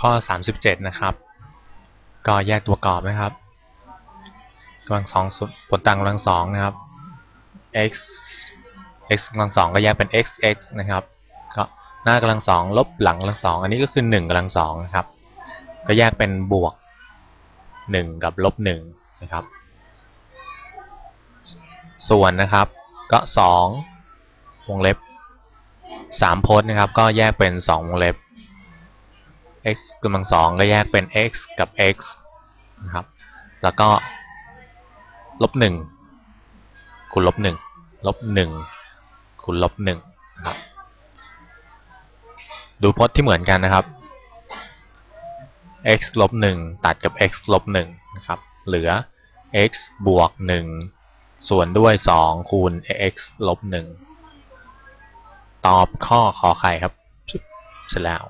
ข้อ 37 นะครับ ก็แยกตัวกรอบนะครับกำลังสองส่วนผลต่างกำลังสองนะครับ x x กำลังสองก็แยกเป็น x x นะครับก็หน้ากำลังสองลบหลังกำลังสองอันนี้ก็คือ1กำลังสองนะครับ ก็แยกเป็นบวก 1 กับลบ1นะครับ ส่วนนะครับก็ 2 วงเล็บ3พจน์นะครับ ก็แยกเป็น 2 วงเล็บ x กำลังสองก็แยกเป็น x กับ x นะครับ แล้วก็ลบหนึ่งคูณลบหนึ่งลบหนึ่งคูณลบหนึ่งครับ ดูพจน์ที่เหมือนกันนะครับ x ลบหนึ่งตัดกับ x ลบหนึ่งนะครับ เหลือ x บวกหนึ่งส่วนด้วยสองคูณ x ลบหนึ่งตอบข้อขอไข่ครับเสร็จแล้ว